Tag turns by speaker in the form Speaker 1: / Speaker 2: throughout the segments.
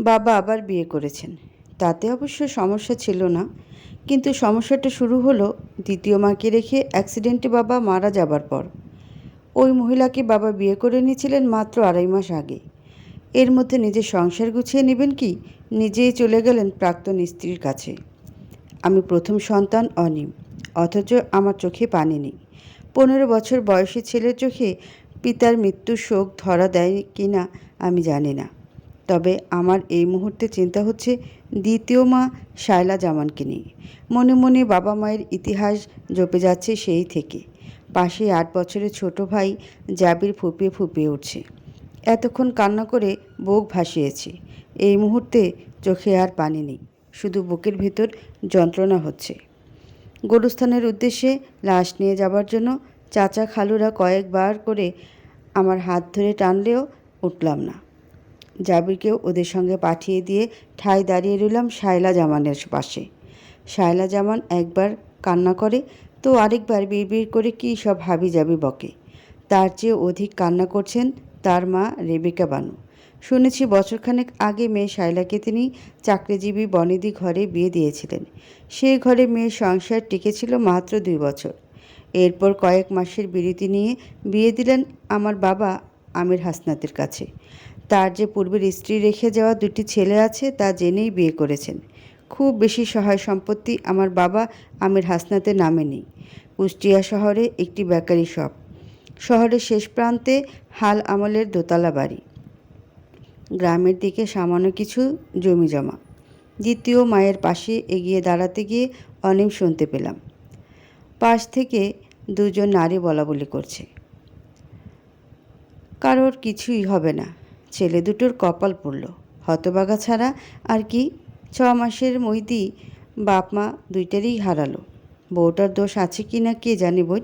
Speaker 1: বাবা আবার বিয়ে করেছেন। তাতে অবশ্য সমস্যা ছিল না। কিন্তু সমস্যাটা শুরু হলো দ্বিতীয় মাকে রেখে অ্যাক্সিডেন্টে বাবা মারা যাবার পর। ওই মহিলাকে বাবা বিয়ে করে নিয়েছিলেন মাত্র আড়াই মাস আগে। এর মধ্যে নিজের সংসার গুছিয়ে নেবেন কি? নিজেই চলে গেলেন প্রাক্তন স্ত্রীর কাছে। আমি প্রথম সন্তান অনিম, অথচ আমার চোখে পানি নেই। পনেরো বছর বয়সী ছেলের চোখে পিতার মৃত্যুর শোক ধরা দেয় কি না আমি জানি না। তবে আমার এই মুহূর্তে চিন্তা হচ্ছে দ্বিতীয় মা শায়লা জামানকে নিয়ে। মনে মনে বাবা মায়ের ইতিহাস জপে যাচ্ছে সেই থেকে। পাশে আট বছরের ছোট ভাই জাবির ফুপিয়ে ফুপিয়ে উঠছে। এতক্ষণ কান্না করে বুক ভাসিয়েছে। এই মুহূর্তে চোখে আর পানি নেই। শুধু বুকের ভেতর যন্ত্রণা হচ্ছে। গোরস্থানের উদ্দেশ্যে লাশ নিয়ে যাবার জন্য চাচা খালুরা কয়েকবার করে আমার হাত ধরে টানলেও উঠলাম না। জাবিরকেও ওদের সঙ্গে পাঠিয়ে দিয়ে ঠায় দাঁড়িয়ে রইলাম শায়লা জামানের পাশে। শায়লা জামান একবার কান্না করে, তো আরেকবার বিড়বিড় করে কী সব হাবি যাবি বকে? তার চেয়ে অধিক কান্না করছেন তার মা রেবিকা বানু। শুনেছি বছরখানেক আগে মেয়ে শায়লাকে তিনি চাকরিজীবী বনেদি ঘরে বিয়ে দিয়েছিলেন। সেই ঘরে মেয়ের সংসার টিকেছিল মাত্র দুই বছর। এরপর কয়েক মাসের বিরতি নিয়ে বিয়ে দিলেন আমার বাবা আমির হাসনাতের কাছে। তার যে পূর্বের স্ত্রী রেখে যাওয়া দুটি ছেলে আছে তা জেনেই বিয়ে করেছেন। খুব বেশি সহায় সম্পত্তি আমার বাবা আমির হাসনাতে নামে নেই। কুষ্টিয়া শহরে একটি বেকারি শপ। শহরের শেষ প্রান্তে হাল আমলের দোতলা বাড়ি। গ্রামের দিকে সামান্য কিছু জমি জমা। দ্বিতীয় মায়ের পাশে এগিয়ে দাঁড়াতে গিয়ে অনেক শুনতে পেলাম। পাশ থেকে দুজন নারী বলা বলি করছে। কারোর কিছুই হবে না। ছেলে দুটোর কপাল পড়ল। হতবাগা ছাড়া আর কি? ছ মাসের মইদি বাপ মা দুইটারই হারালো। বউটার দোষ আছে কি না কে জানে বই?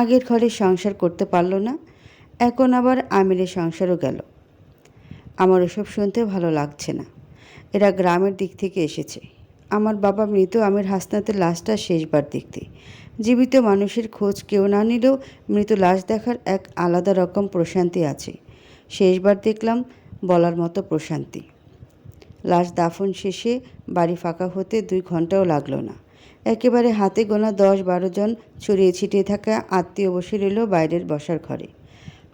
Speaker 1: আগের ঘরে সংসার করতে পারল না, এখন আবার আমিরের সংসারও গেল। আমার ওসব শুনতে ভালো লাগছে না। এরা গ্রামের দিক থেকে এসেছে। আমার বাবা মৃত আমির হাসনাতের লাশটা শেষবার দেখতে। জীবিত মানুষের খোঁজ কেউ না নিলেও মৃত লাশ দেখার এক আলাদা রকম প্রশান্তি আছে। শেষবার দেখলাম বলার মতো প্রশান্তি। লাশ দাফন শেষে বাড়ি ফাঁকা হতে দুই ঘন্টাও লাগল না। একেবারে হাতে গোনা দশ বারো জন ছড়িয়ে ছিটিয়ে থাকা আত্মীয় বসে রইল বাইরের বসার ঘরে।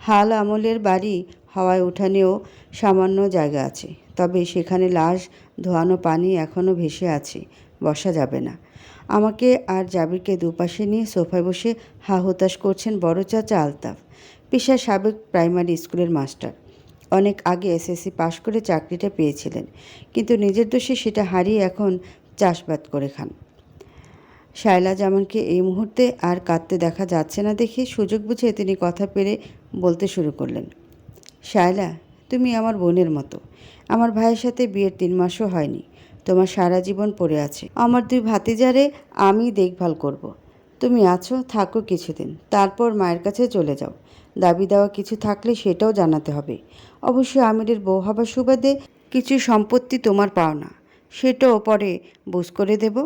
Speaker 1: হাল আমলের বাড়ি হাওয়ায় উঠানেও সামান্য জায়গা আছে, তবে সেখানে লাশ, ধোয়ানো পানি এখনও ভেসে আছে, বসা যাবে না। আমাকে আর জাবিরকে দুপাশে নিয়ে সোফায় বসে হা হতাশ করছেন বড় চাচা আলতাফ। পেশা সাবেক প্রাইমারি স্কুলের মাস্টার। অনেক আগে এসএসসি পাশ করে চাকরিটা পেয়েছিলেন, কিন্তু নিজের দোষে সেটা হারিয়ে এখন চাষবাদ করে খান। শায়লা জামানকে এই মুহূর্তে আর কাঁদতে দেখা যাচ্ছে না দেখে সুযোগ বুঝে তিনি কথা পেরে বলতে শুরু করলেন, শায়লা, তুমি আমার বোনের মতো। আমার ভাইয়ের সাথে বিয়ের তিন মাসও হয়নি। তোমার সারা জীবন পড়ে আছে। আমার দুই ভাতিজারে আমি দেখভাল করব। তুমি আছো, থাকো কিছুদিন। তারপর মায়ের কাছে চলে যাও। দাবি দেওয়া কিছু থাকলে সেটাও জানাতে হবে। অবশ্য আমিরের বউ হবার সুবাদে কিছু সম্পত্তি তোমার পাও না। সেটাও পরে বুঝ করে দেব।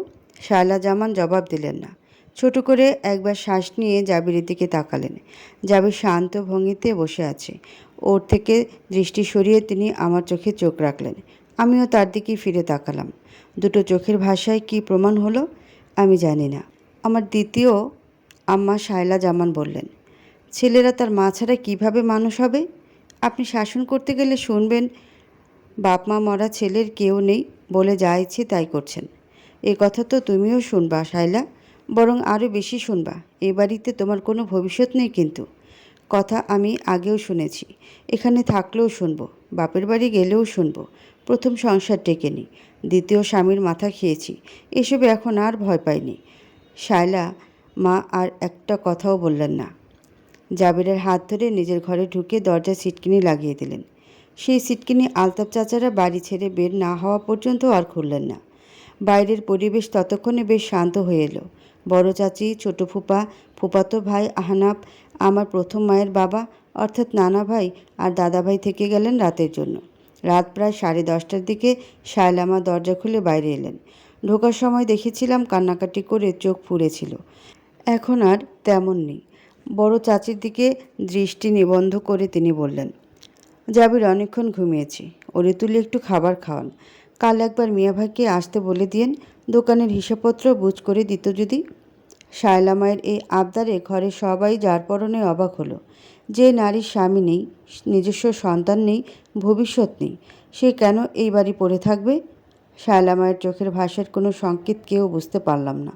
Speaker 1: শায়লা জামান জবাব দিলেন না। ছোট করে একবার শ্বাস নিয়ে জাবিরের দিকে তাকালেন। জাবির শান্ত ভঙ্গিতে বসে আছে। ওর থেকে দৃষ্টি সরিয়ে তিনি আমার চোখে চোখ রাখলেন। আমিও তার দিকেই ফিরে তাকালাম। দুটো চোখের ভাষায় কি প্রমাণ হলো আমি জানি না। আমার দ্বিতীয় আম্মা শায়লা জামান বললেন ছেলেরা তার মা ছাড়া কীভাবে মানুষ হবে? আপনি শাসন করতে গেলে শুনবেন বাপ মা মরা ছেলের কেউ নেই বলে যা ইচ্ছে তাই করছেন। এ কথা তো তুমিও শুনবা শায়লা বরং আরও বেশি শুনবা। এ বাড়িতে তোমার কোনো ভবিষ্যৎ নেই কিন্তু। কথা আমি আগেও শুনেছি, এখানে থাকলেও শুনব, বাপের বাড়ি গেলেও শুনব, প্রথম সংসার টেকেনি দ্বিতীয় স্বামীর মাথা খেয়েছি, এসবে এখন আর ভয় পাইনি। শায়লা মা আর একটা কথাও বললেন না। জাবেরের হাত ধরে নিজের ঘরে ঢুকে দরজায় সিটকিনি লাগিয়ে দিলেন। সেই সিটকিনি আলতাপ চাচারা বাড়ি ছেড়ে বের না হওয়া পর্যন্ত আর খুললেন না। বাইরের পরিবেশ ততক্ষণে বেশ শান্ত হয়ে এলো। বড় চাচি, ছোট ফুপা, ফুপাতো ভাই, আহনাব, আমার প্রথম মায়ের বাবা, অর্থাৎ নানা ভাই আর দাদা ভাই থেকে গেলেন রাতের জন্য। রাত প্রায় সাড়ে দশটার দিকে শায়লামা দরজা খুলে বাইরে এলেন। ঢোকার সময় দেখেছিলাম কান্নাকাটি করে চোখ ফুরেছিল এখন আর তেমন নেই। বড় চাচির দিকে দৃষ্টি নিবন্ধ করে তিনি বললেন, জাবির, অনেকক্ষণ ঘুমিয়েছি। ওরে তুলে একটু খাবার খাওয়ান। কাল একবার মিয়া ভাইকে আসতে বলে দিয়েন, দোকানের হিসাবপত্র বুঝ করে দিত যদি। শায়লা মায়ের এই আবদারে ঘরে সবাই যার পরনে অবাক হলো। যে নারীর স্বামী নেই, নিজস্ব সন্তান নেই, ভবিষ্যৎ নেই, সে কেন এই বাড়ি পড়ে থাকবে? শায়লা মায়ের চোখের ভাষার কোনো সংকেত কেউ বুঝতে পারলাম না।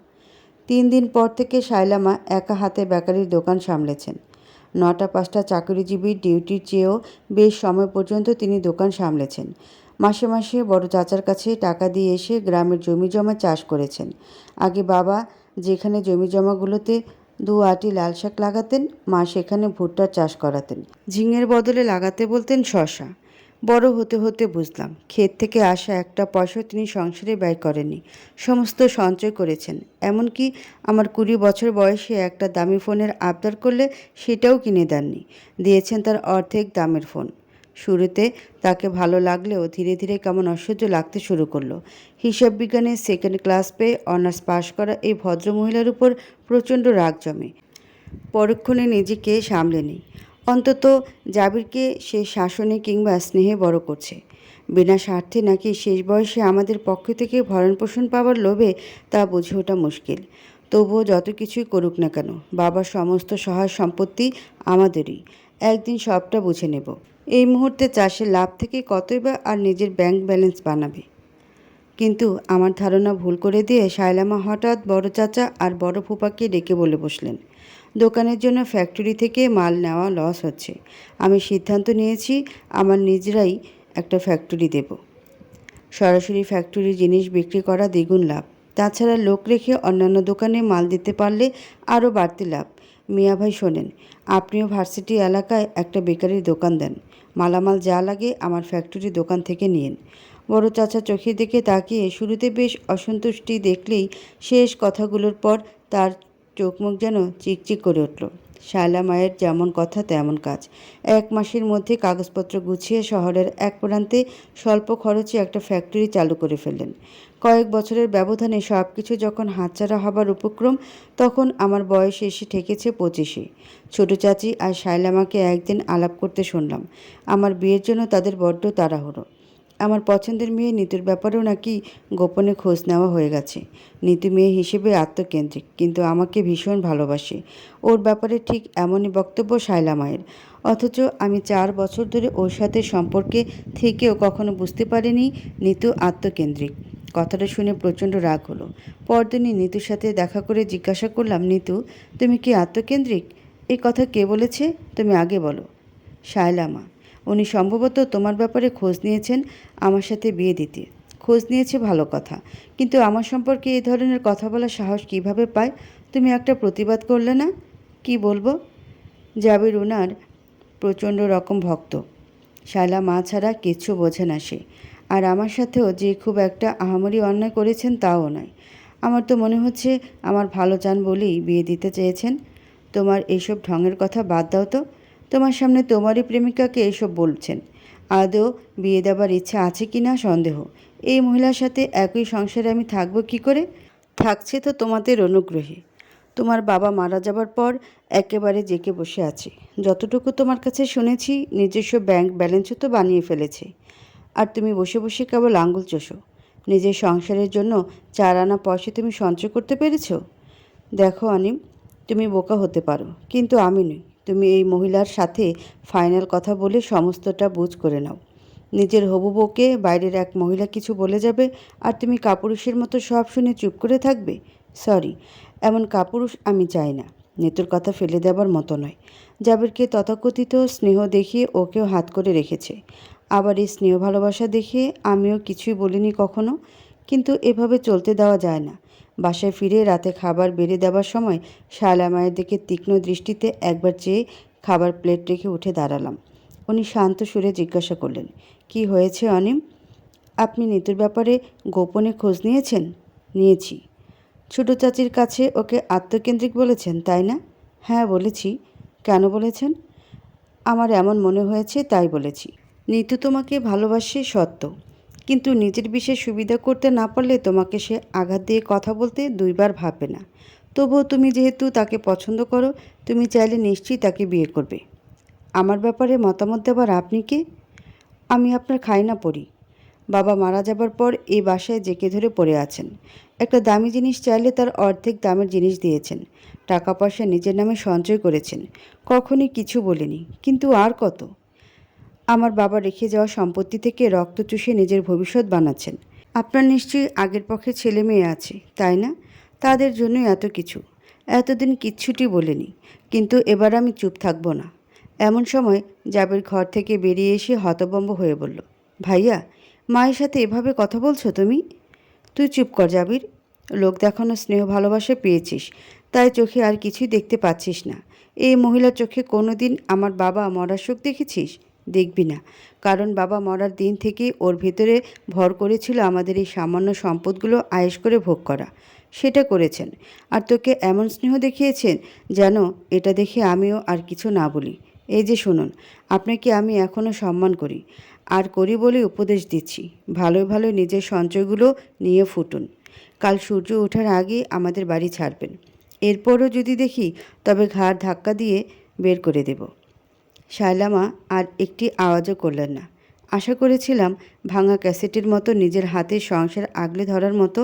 Speaker 1: তিন দিন পর থেকে শায়লা মা একা হাতে বেকারির দোকান সামলেছেন। নটা পাঁচটা চাকরিজীবীর ডিউটির চেয়েও বেশ সময় পর্যন্ত তিনি দোকান সামলেছেন। মাসে মাসে বড় চাচার কাছে টাকা দিয়ে এসে গ্রামের জমি জমা চাষ করেছেন। আগে বাবা যেখানে জমি জমাগুলোতে দু আটি লাল শাক লাগাতেন, মা সেখানে ভুট্টার চাষ করাতেন। ঝিঙের বদলে লাগাতে বলতেন শশা বড় হতে হতে বুঝলাম, ক্ষেত থেকে আসা একটা পয়সা তিনি সংসারে ব্যয় করেননি, সমস্ত সঞ্চয় করেছেন। এমনকি আমার কুড়ি বছর বয়সে একটা দামি ফোনের আবদার করলে সেটাও কিনে দেননি, দিয়েছেন তার অর্ধেক দামের ফোন। শুরুতে তাকে ভালো লাগলেও ধীরে ধীরে কেমন অসহ্য লাগতে শুরু করল। হিসাব বিজ্ঞানে সেকেন্ড ক্লাস পেয়ে অনার্স পাশ করা এই ভদ্রমহিলার উপর প্রচণ্ড রাগ জমে। পরক্ষণে নিজেকে সামলে নেই। অন্তত জাবিরকে সে শাসনে কিংবা স্নেহে বড় করছে। বিনা স্বার্থে নাকি শেষ বয়সে আমাদের পক্ষ থেকে ভরণ পোষণ পাওয়ার লোভে তা বুঝে ওঠা মুশকিল। তবুও যত কিছুই করুক না কেন, বাবার সমস্ত সহায় সম্পত্তি আমাদেরই। একদিন সবটা বুঝে নেব। এই মুহূর্তে চাষের লাভ থেকে কতই বা আর নিজের ব্যাংক ব্যালেন্স বানাবে? কিন্তু আমার ধারণা ভুল করে দিয়ে শায়লামা হঠাৎ বড় চাচা আর বড় ফুপাকে ডেকে বলে বসলেন। দোকানের জন্য ফ্যাক্টরি থেকে মাল নেওয়া লস হচ্ছে। আমি সিদ্ধান্ত নিয়েছি, আমার নিজেরাই একটা ফ্যাক্টরি দেব। সরাসরি ফ্যাক্টরি জিনিস বিক্রি করা দ্বিগুণ লাভ। তাছাড়া লোক রেখে অন্যান্য দোকানে মাল দিতে পারলে আরও বাড়তি লাভ। মিয়া ভাই শোনেন, আপনিও ভার্সিটি এলাকায় একটা বেকারির দোকান দেন। মালামাল যা লাগে আমার ফ্যাক্টরি দোকান থেকে নিন বড় চাচা চোখের দিকে তাকিয়ে শুরুতে বেশ অসন্তুষ্টি দেখলেই শেষ কথাগুলোর পর তার চোখ মুখ যেন চিকচিক করে উঠল। শায়লা মায়ের যেমন কথা, তেমন কাজ। এক মাসের মধ্যে কাগজপত্র গুছিয়ে শহরের এক প্রান্তে স্বল্প খরচে একটা ফ্যাক্টরি চালু করে ফেললেন। কয়েক বছরের ব্যবধানে সব কিছু যখন হাতছাড়া হবার উপক্রম, তখন আমার বয়স এসে ঠেকেছে পঁচিশে। ছোট চাচি আর শায়লামাকে একদিন আলাপ করতে শুনলাম। আমার বিয়ের জন্য তাদের বড্ড তাড়াহুড়ো। আমার পছন্দের মেয়ে নিতুর ব্যাপারেও নাকি গোপনে খোঁজ নেওয়া হয়ে গেছে। নিতু মেয়ে হিসেবে আত্মকেন্দ্রিক, কিন্তু আমাকে ভীষণ ভালোবাসে। ওর ব্যাপারে ঠিক এমনই বক্তব্য শায়লা মায়ের। অথচ আমি চার বছর ধরে ওর সাথে সম্পর্কে থেকেও কখনো বুঝতে পারিনি নিতু আত্মকেন্দ্রিক। কথাটা শুনে প্রচণ্ড রাগ হলো। পরদিনই নিতুর সাথে দেখা করে জিজ্ঞাসা করলাম, নিতু, তুমি কি আত্মকেন্দ্রিক? এই কথা কে বলেছে? তুমি আগে বলো। শায়লা মা উনি সম্ভবত তোমার ব্যাপারে খোঁজ নিয়েছেন আমার সাথে বিয়ে দিতে। খোঁজ নিয়েছে ভালো কথা। কিন্তু আমার সম্পর্কে এই ধরনের কথা বলার সাহস কীভাবে পায়? তুমি একটা প্রতিবাদ করলে না? কি বলব? জাবির ওনার প্রচণ্ড রকম ভক্ত। শায়লা মা ছাড়া কিচ্ছু বোঝে না সে। আর আমার সাথেও যে খুব একটা আহামরি অন্যায় করেছেন তাও নয়। আমার তো মনে হচ্ছে আমার ভালো চান বলেই বিয়ে দিতে চেয়েছেন। তোমার এইসব ঢঙের কথা বাদ দাও তো। তোমার সামনে তোমারই প্রেমিকাকে এসব বলছেন। আদৌ বিয়ে দেবার ইচ্ছা আছে কি না সন্দেহ। এই মহিলার সাথে একই সংসারে আমি থাকব কি করে? থাকছে তো তোমাদের অনুগ্রহে। তোমার বাবা মারা যাবার পর একেবারে জেকে বসে আছে। যতটুকু তোমার কাছে শুনেছি, নিজস্ব ব্যাংক ব্যালেন্সও তো বানিয়ে ফেলেছে। আর তুমি বসে বসে কেবল আঙ্গুল চষো। নিজের সংসারের জন্য চার আনা পয়সা তুমি সঞ্চয় করতে পেরেছ? দেখো অনিম, তুমি বোকা হতে পারো, কিন্তু আমি নই। তুমি এই মহিলার সাথে ফাইনাল কথা বলে সমস্তটা বুঝ করে নাও। নিজের হবু বউকে বাইরের এক মহিলা কিছু বলে যাবে, আর তুমি কাপুরুষের মতো সব শুনে চুপ করে থাকবে? সরি, এমন কাপুরুষ আমি চাই না। নেতুর কথা ফেলে দেবার মতো নয়। জাবেরকে তথাকথিত স্নেহ দেখিয়ে ওকেও হাত করে রেখেছে। আবার এই স্নেহ ভালোবাসা দেখে আমিও কিছুই বলিনি কখনো, কিন্তু এভাবে চলতে দেওয়া যায় না। বাসায় ফিরে রাতে খাবার বেড়ে দেওয়ার সময় শায়লা মায়ের দিকে তীক্ষ্ণ দৃষ্টিতে একবার চেয়ে খাবার প্লেট রেখে উঠে দাঁড়ালাম। উনি শান্ত সুরে জিজ্ঞাসা করলেন, কি হয়েছে অনিম? আপনি নিতুর ব্যাপারে গোপনে খোঁজ নিয়েছেন? নিয়েছি। ছোট চাচির কাছে ওকে আত্মকেন্দ্রিক বলেছেন, তাই না? হ্যাঁ বলেছি। কেন বলেছেন? আমার এমন মনে হয়েছে, তাই বলেছি। নিতু তোমাকে ভালোবাসে সত্য। কিন্তু নিজের বিষয়ে সুবিধা করতে না পারলে তোমাকে সে আঘাত দিয়ে কথা বলতে দুইবার ভাববে না। তবুও তুমি যেহেতু তাকে পছন্দ করো, তুমি চাইলে নিশ্চয়ই তাকে বিয়ে করবে। আমার ব্যাপারে মতামত দেবার আপনি কে? আমি আপনার খাই না পড়ি বাবা মারা যাবার পর এই বাসায় জেকে ধরে পড়ে আছেন। একটা দামি জিনিস চাইলে তার অর্ধেক দামের জিনিস দিয়েছেন। টাকা পয়সা নিজের নামে সঞ্চয় করেছেন। কখনই কিছু বলিনি। কিন্তু আর কত? আমার বাবা রেখে যাওয়া সম্পত্তি থেকে রক্ত চুষে নিজের ভবিষ্যৎ বানাচ্ছেন। আপনার নিশ্চয়ই আগের পক্ষে ছেলে মেয়ে আছে, তাই না? তাদের জন্যই এত কিছু। এতদিন কিচ্ছুটি বলিনি, কিন্তু এবার আমি চুপ থাকব না। এমন সময় জাবের ঘর থেকে বেরিয়ে এসে হতবম্ব হয়ে বলল, ভাইয়া, মায়ের সাথে এভাবে কথা বলছো তুমি? তুই চুপ কর জাবির। লোক দেখানো স্নেহ ভালোবাসা পেয়েছিস, তাই চোখে আর কিছুই দেখতে পাচ্ছিস না। এই মহিলার চোখে কোনো দিন আমার বাবা মরার সুখ দেখেছিস? দেখবি না। কারণ বাবা মরার দিন থেকে ওর ভেতরে ভর করেছিল আমাদের এই সামান্য সম্পদগুলো আয়েশ করে ভোগ করা। সেটা করেছেন। আর তোকে এমন স্নেহ দেখিয়েছেন যেন এটা দেখে আমিও আর কিছু না বলি। এই যে শুনুন, আপনাকে আমি এখনও সম্মান করি। আর করি বলে উপদেশ দিচ্ছি। ভালো ভালো নিজের সঞ্চয়গুলো নিয়ে ফুটুন। কাল সূর্য ওঠার আগে আমাদের বাড়ি ছাড়বেন। এরপরও যদি দেখি, তবে ঘাড় ধাক্কা দিয়ে বের করে দেব। শায়লামা আর একটি আওয়াজও করলেন না। আশা করেছিলাম ভাঙা ক্যাসেটের মতো নিজের হাতে সংসার আগলে ধরার মতো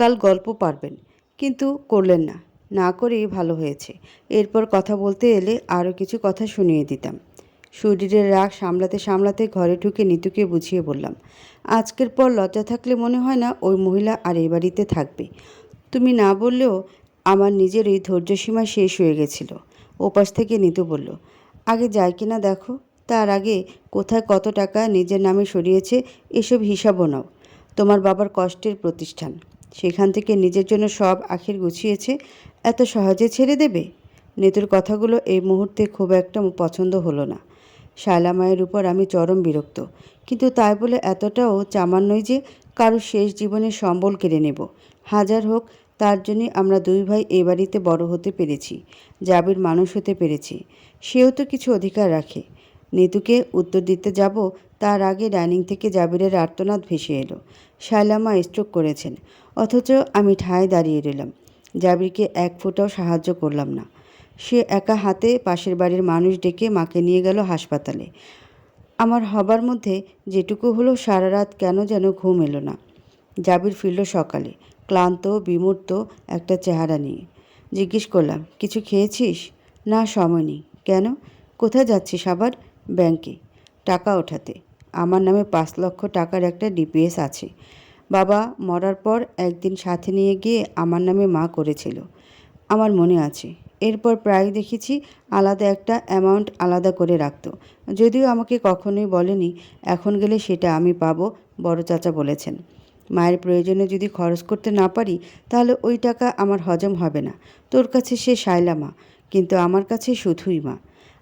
Speaker 1: গাল গল্প পারবেন, কিন্তু করলেন না। না করেই ভালো হয়েছে। এরপর কথা বলতে এলে আরও কিছু কথা শুনিয়ে দিতাম। শরীরের রাগ সামলাতে সামলাতে ঘরে ঢুকে নিতুকে বুঝিয়ে বললাম, আজকের পর লজ্জা থাকলে মনে হয় না ওই মহিলা আর এই বাড়িতে থাকবে। তুমি না বললেও আমার নিজের এই ধৈর্যসীমা শেষ হয়ে গেছিল। ওপাশ থেকে নিতু বলল আগে যাই কিনা দেখো। তার আগে কোথায় কত টাকা নিজের নামে সরিয়েছে, এসব হিসাবও নাও। তোমার বাবার কষ্টের প্রতিষ্ঠান। সেখান থেকে নিজের জন্য সব আখির গুছিয়েছে, এত সহজে ছেড়ে দেবে? নেতুর কথাগুলো এই মুহূর্তে খুব একটা পছন্দ হলো না। শায়লা মায়ের উপর আমি চরম বিরক্ত। কিন্তু তাই বলে এতটাও চামান নই যে কারও শেষ জীবনের সম্বল কেড়ে নেব। হাজার হোক তার জন্যে আমরা দুই ভাই এ বাড়িতে বড় হতে পেরেছি, জাবির মানুষ হতে পেরেছি। সেও তো কিছু অধিকার রাখে। নিতুকে উত্তর দিতে যাব, তার আগে ডাইনিং থেকে জাবিরের আর্তনাদ ভেসে এলো। শায়লামা স্ট্রোক করেছেন, অথচ আমি ঠায় দাঁড়িয়ে রইলাম। জাবিরকে এক ফোঁটাও সাহায্য করলাম না। সে একা হাতে পাশের বাড়ির মানুষ ডেকে মাকে নিয়ে গেল হাসপাতালে। আমার হবার মধ্যে যেটুকু হলো সারা রাত কেন যেন ঘুম এলো না। জাবির ফিরল সকালে। ক্লান্ত, বিমূর্ত একটা চেহারা নিয়ে। জিজ্ঞেস করলাম, কিছু খেয়েছিস? না, সময় নেই। কেন? কোথায় যাচ্ছিস আবার? ব্যাংকে। টাকা ওঠাতে। আমার নামে পাঁচ লক্ষ টাকার একটা ডিপিএস আছে। বাবা মরার পর একদিন সাথে নিয়ে গিয়ে আমার নামে মা করেছিল। আমার মনে আছে। এরপর প্রায় দেখেছি আলাদা একটা অ্যামাউন্ট আলাদা করে রাখতো। যদিও আমাকে কখনোই বলেনি, এখন গেলে সেটা আমি পাবো, বড় চাচা বলেছেন। মায়ের প্রয়োজনে যদি খরচ করতে না পারি, তাহলে ওই টাকা আমার হজম হবে না। তোর কাছে সে সাইলা মা, কিন্তু আমার কাছে শুধুই মা।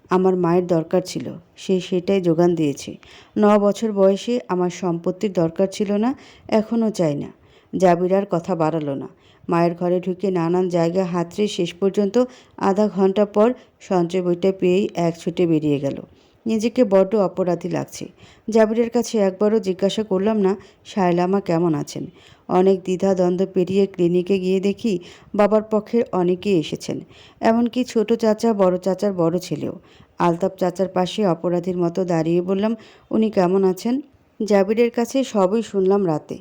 Speaker 1: আমার মায়ের দরকার ছিল, সে সেটাই যোগান দিয়েছে। ন বছর বয়সে আমার সম্পত্তির দরকার ছিল না, এখনও চাই না। জাবিরার কথা বাড়ালো না। মায়ের ঘরে ঢুকে নানান জায়গায় হাতড়ে শেষ পর্যন্ত আধা ঘণ্টা পর সঞ্চয় বইটা পেয়েই এক ছুটে বেরিয়ে গেল। নিজেকে বড্ড অপরাধী লাগছে। জাবিরের কাছে একবারও জিজ্ঞাসা করলাম, না শায়লামা কেমন আছেন? অনেক দ্বিধা দ্বন্দ্ব পেরিয়ে ক্লিনিকে গিয়ে দেখি, বাবার পক্ষের অনেকেই এসেছেন। এমনকি ছোট চাচা, বড় চাচার বড় ছেলেও। আলতাপ চাচার পাশে অপরাধীর মতো দাঁড়িয়ে বললাম, উনি কেমন আছেন? জাবিরের কাছে সবই শুনলাম রাতে।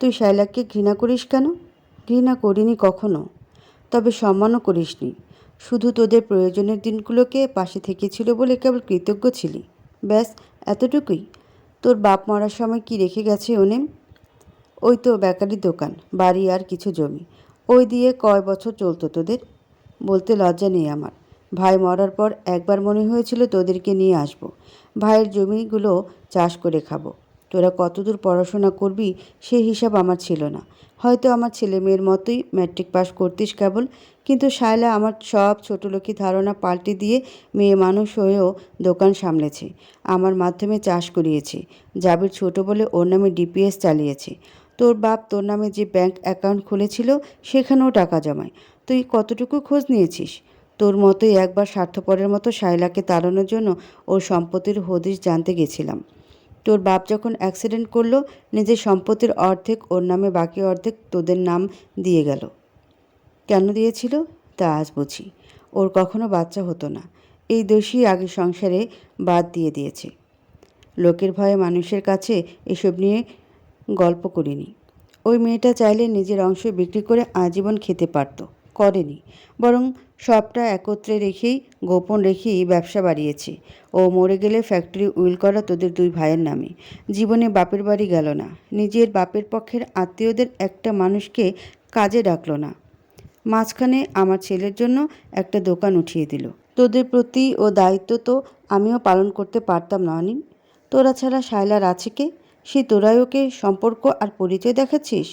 Speaker 1: তুই শায়লাকে ঘৃণা করিস কেন? ঘৃণা করিনি কখনো। তবে সম্মানও করিসনি। শুধু তোদের প্রয়োজনের দিনগুলোকে পাশে থেকেছিল বলে কেবল কৃতজ্ঞ ছিলি। ব্যাস, এতটুকুই। তোর বাপ মরার সময় কি রেখে গেছে, ওনেম? ওই তো বেকারির দোকান, বাড়ি আর কিছু জমি। ওই দিয়ে কয় বছর চলতো তোদের? বলতে লজ্জা নেই আমার। ভাই মরার পর একবার মনে হয়েছিল তোদেরকে নিয়ে আসব। ভাইয়ের জমিগুলো চাষ করে খাব। তোরা কতদূর পড়াশোনা করবি, সে হিসাব আমার ছিল না। হয়তো আমার ছেলে মেয়ের মতোই ম্যাট্রিক পাস করতিস কেবল, কিন্তু শায়লা আমার সব ছোটোলোকি ধারণা পাল্টে দিয়ে মেয়ে মানুষ হয়েও দোকান সামলেছে। আমার মাধ্যমে চাষ করিয়েছে। জাবির ছোট বলে ওর নামে ডিপিএস চালিয়েছে। তোর বাপ তোর নামে যে ব্যাংক অ্যাকাউন্ট খুলেছিল, সেখানেও টাকা জমায়। তুই কতটুকু খোঁজ নিয়েছিস? তোর মতোই একবার স্বার্থপরের মতো শায়লাকে তাড়ানোর জন্য ওর সম্পত্তির হদিশ জানতে গেছিলাম। তোর বাপ যখন অ্যাক্সিডেন্ট করল, নিজের সম্পত্তির অর্ধেক ওর নামে বাকি অর্ধেক তোদের নাম দিয়ে গেল। কেন দিয়েছিল? তা আজ বুঝি। ওর কখনো বাচ্চা হতো না। এই দোষী আগে সংসারে বাদ দিয়ে দিয়েছে। লোকের ভয়ে মানুষের কাছে এসব নিয়ে গল্প করিনি। ওই মেয়েটা চাইলে নিজের অংশ বিক্রি করে আজীবন খেতে পারত। করেনি। বরং সবটা একত্রে রেখেই, গোপন রেখেই ব্যবসা বাড়িয়েছে। ও মরে গেলে ফ্যাক্টরি উইল করা তোদের দুই ভাইয়ের নামে। জীবনে বাপের বাড়ি গেল না। নিজের বাপের পক্ষের আত্মীয়দের একটা মানুষকে কাজে ডাকলো না। মাঝখানে আমার ছেলের জন্য একটা দোকান উঠিয়ে দিল। তোদের প্রতি ও দায়িত্ব তো আমিও পালন করতে পারতাম না, অনিম। তোরা ছাড়া শায়লার আছে কে? সে তোরাই ওকে সম্পর্ক আর পরিচয় দেখাচ্ছিস?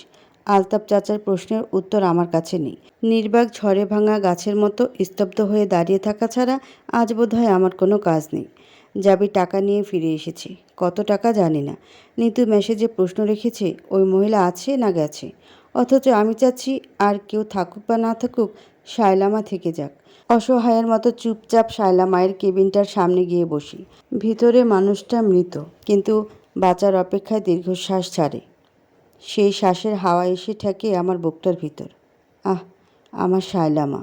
Speaker 1: আলতাপ চাচার প্রশ্নের উত্তর আমার কাছে নেই। নির্বাক ঝড়ে ভাঙা গাছের মতো স্তব্ধ হয়ে দাঁড়িয়ে থাকা ছাড়া আজ বোধহয় আমার কোনো কাজ নেই। যাবি টাকা নিয়ে ফিরে এসেছি। কত টাকা জানি না। নিতু মেসেজে প্রশ্ন রেখেছে, ওই মহিলা আছে না গেছে? অথচ আমি চাচ্ছি আর কেউ থাকুক বা না থাকুক, শায়লামা থেকে যাক। অসহায়ের মতো চুপচাপ শায়লা মায়ের কেবিনটার সামনে গিয়ে বসি। ভিতরে মানুষটা মৃত, কিন্তু বাঁচার অপেক্ষায় দীর্ঘশ্বাস ছাড়ে। সেই শ্বাসের হাওয়া এসে ঠেকে আমার বুকটার ভিতর। আহ আমার শায়লামা।